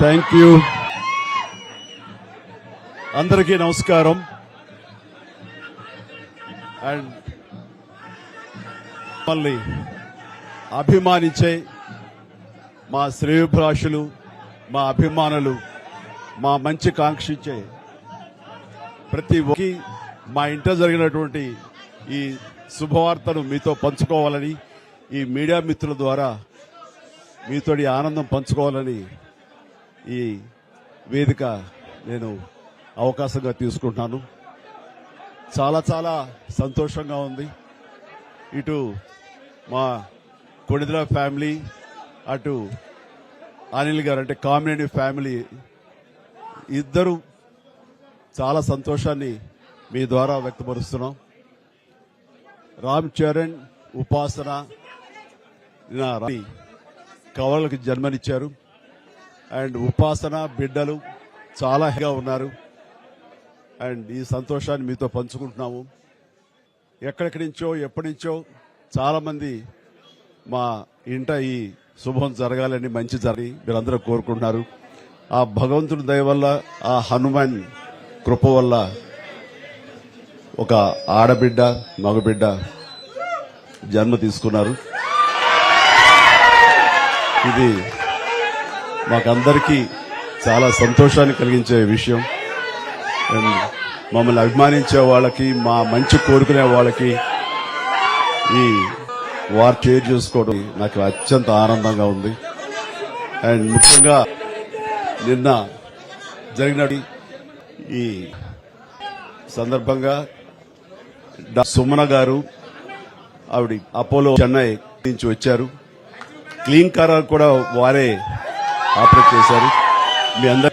Thank you అందరికీ నమస్కారం. And మళ్ళీ అభిమానించే మా శ్రేయభిలాషులు మా అభిమానులు మా మంచి కాంక్షించే ప్రతి ఒక్కరికి మా ఇంట జరిగినటువంటి ఈ శుభవార్తను మీతో పంచుకోవాలని ఈ మీడియా మిత్రుల ద్వారా మీతోటి ఆనందం పంచుకోవాలని ఈ వేదిక నేను అవకాశంగా తీసుకుంటాను. చాలా చాలా సంతోషంగా ఉంది. ఇటు మా కొడిదల ఫ్యామిలీ అటు అనిల్ గారు అంటే కామినేని ఫ్యామిలీ ఇద్దరు చాలా సంతోషాన్ని మీ ద్వారా వ్యక్తపరుస్తున్నాం. రామ్ చరణ్ ఉపాసన నా కవలకి జన్మనిచ్చారు. అండ్ ఉపాసన బిడ్డలు చాలా హ్యాగా ఉన్నారు. అండ్ ఈ సంతోషాన్ని మీతో పంచుకుంటున్నాము. ఎక్కడెక్కడి నుంచో ఎప్పటి నుంచో చాలామంది మా ఇంట ఈ శుభం జరగాలని మంచి జరిగి మీరందరూ కోరుకుంటున్నారు. ఆ భగవంతుడి దయ వల్ల ఆ హనుమాన్ కృప వల్ల ఒక ఆడబిడ్డ మగబిడ్డ జన్మ తీసుకున్నారు. ఇది మాకందరికీ చాలా సంతోషాన్ని కలిగించే విషయం. అండ్ మమ్మల్ని అభిమానించే వాళ్ళకి మా మంచి కోరుకునే వాళ్ళకి ఈ వార్ షేర్ చేసుకోవడం నాకు అత్యంత ఆనందంగా ఉంది. అండ్ ముఖ్యంగా నిన్న జరిగిన ఈ సందర్భంగా సుమన గారు ఆవిడ అపోలో చెన్నై నుంచి వచ్చారు. క్లీన్ కార్ కూడా వారే ఆపరేట్ చేశారు. మీ అందరు